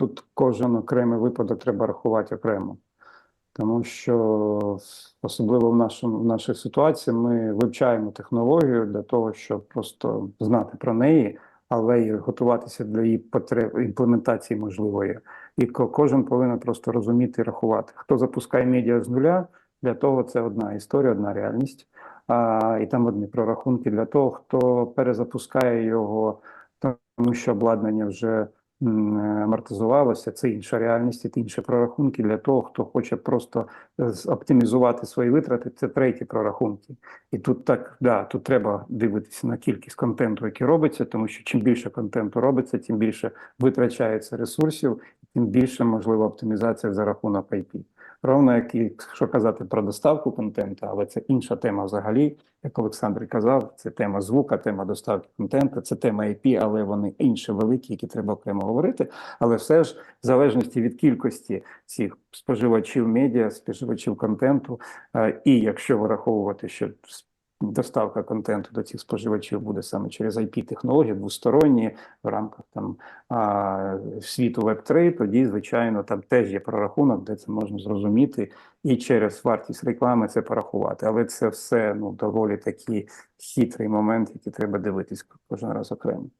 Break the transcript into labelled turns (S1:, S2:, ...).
S1: тут кожен окремий випадок треба рахувати окремо. Тому що особливо в нашому в нашій ситуації ми вивчаємо технологію для того, щоб просто знати про неї, але й готуватися для її потреб імплементації можливої. І кожен повинен просто розуміти і рахувати. Хто запускає медіа з нуля, для того це одна історія, одна реальність. А, і там одні прорахунки для того, хто перезапускає його, тому що обладнання вже амортизувалося, це інша реальність, це інші прорахунки для того, хто хоче просто е, оптимізувати свої витрати, це треті прорахунки. І тут так, да, тут треба дивитися на кількість контенту, який робиться, тому що чим більше контенту робиться, тим більше витрачається ресурсів, тим більше можлива оптимізація за рахунок IP. Ровно як якщо казати про доставку контенту, але це інша тема взагалі, як Олександр казав, це тема звука, тема доставки контенту, це тема IP, але вони інші великі, які треба окремо говорити. Але все ж в залежності від кількості цих споживачів медіа, споживачів контенту, е, і якщо враховувати, що доставка контенту до цих споживачів буде саме через IP-технології, двосторонні в рамках там світу Web3, тоді, звичайно, там теж є прорахунок, де це можна зрозуміти, і через вартість реклами це порахувати. Але це все ну доволі такий хитрий момент, який треба дивитись кожен раз окремо.